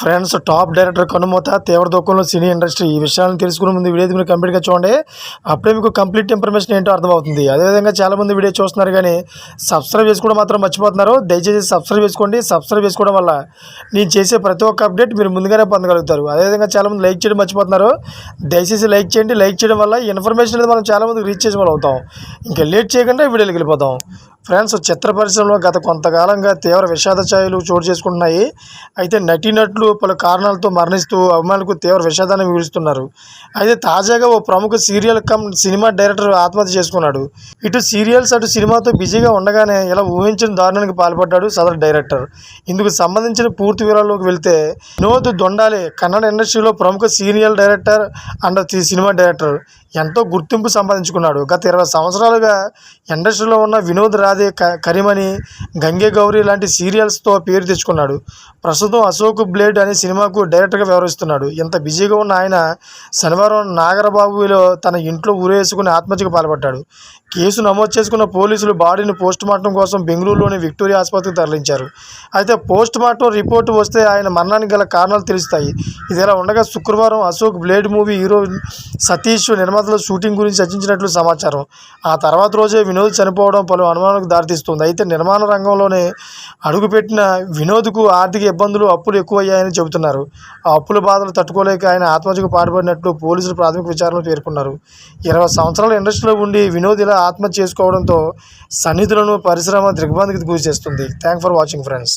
Friends top director కనుమూత తీవ్ర దుఃఖంలో cine industry. ఈ విషయాలను తెలుసుకునే ముందు వీడియో మీరు కంప్లీట్గా చూడండి. అప్పుడే మీకు కంప్లీట్ ఇన్ఫర్మేషన్ ఏంటో అర్థమవుతుంది. అదేవిధంగా చాలామంది వీడియో చూస్తున్నారు కానీ సబ్స్క్రైబ్ చేసుకోవడం మాత్రం మర్చిపోతున్నారు. దయచేసి సబ్స్క్రైబ్ చేసుకోండి. సబ్స్క్రైబ్ చేసుకోవడం వల్ల నేను చేసే ప్రతి ఒక్క అప్డేట్ మీరు ముందుగానే పొందగలుగుతారు. అదేవిధంగా చాలామంది లైక్ చేయడం మర్చిపోతున్నారు. దయచేసి లైక్ చేయండి. లైక్ చేయడం వల్ల ఇన్ఫర్మేషన్ అనేది మనం చాలామందికి రీచ్ చేసే అవుతాం. ఇంకా లేట్ చేయకుండా వీడియోకి వెళ్ళిపోతాం. ఫ్రెండ్స్ చిత్ర పరిశ్రమలో గత కొంతకాలంగా తీవ్ర విషాద ఛాయలు చోటు చేసుకుంటున్నాయి. అయితే నటీనటులు పలు కారణాలతో మరణిస్తూ అభిమానులకు తీవ్ర విషాదాన్ని మిగులుస్తున్నారు. అయితే తాజాగా ఓ ప్రముఖ సీరియల్ కమ్ సినిమా డైరెక్టర్ ఆత్మహత్య చేసుకున్నాడు. ఇటు సీరియల్స్ అటు సినిమాతో బిజీగా ఉండగానే ఇలా ఊహించిన దారుణానికి పాల్పడ్డాడు సదరు డైరెక్టర్. ఇందుకు సంబంధించిన పూర్తి వివరాల్లోకి వెళ్తే వినోద్ దొండాలి కన్నడ ఇండస్ట్రీలో ప్రముఖ serial director and cinema director. ఎంతో గుర్తింపు సంపాదించుకున్నాడు. గత ఇరవై సంవత్సరాలుగా ఇండస్ట్రీలో ఉన్న వినోద్ రాధే క- కరిమణి గంగే గౌరి లాంటి సీరియల్స్తో పేరు తెచ్చుకున్నాడు. ప్రస్తుతం అశోక్ బ్లేడ్ అనే సినిమాకు డైరెక్టర్గా వ్యవహరిస్తున్నాడు. ఇంత బిజీగా ఉన్న ఆయన శనివారం నాగరబాబులో తన ఇంట్లో ఊరేసుకుని ఆత్మహత్యకు పాల్పడ్డాడు. కేసు నమోదు చేసుకున్న పోలీసులు బాడీని పోస్టుమార్టం కోసం బెంగళూరులోని విక్టోరియా ఆసుపత్రికి తరలించారు. అయితే పోస్ట్ మార్టం రిపోర్టు వస్తే ఆయన మరణానికి గల కారణాలు తెలుస్తాయి. ఇది ఇలా ఉండగా శుక్రవారం Ashok blade movie hero Satish నిర్మాతల షూటింగ్ గురించి చర్చించినట్లు సమాచారం. ఆ తర్వాత రోజే వినోద్ చనిపోవడం పలు అనుమానాలకు దారితీస్తుంది. అయితే నిర్మాణ రంగంలోనే అడుగుపెట్టిన వినోద్కు ఆర్థిక ఇబ్బందులు అప్పులు ఎక్కువయ్యాయని చెబుతున్నారు. ఆ అప్పుల బాధలు తట్టుకోలేక ఆయన ఆత్మహత్యకు పాటుపడినట్లు పోలీసులు ప్రాథమిక విచారణలో పేర్కొన్నారు. ఇరవై సంవత్సరాల ఇండస్ట్రీలో ఉండి వినోద్ ఇలా ఆత్మహత్య చేసుకోవడంతో సన్నిధులను పరిశ్రమ దిగ్బంధికి గురి చేస్తుంది థ్యాంక్ ఫర్ వాచింగ్ ఫ్రెండ్స్.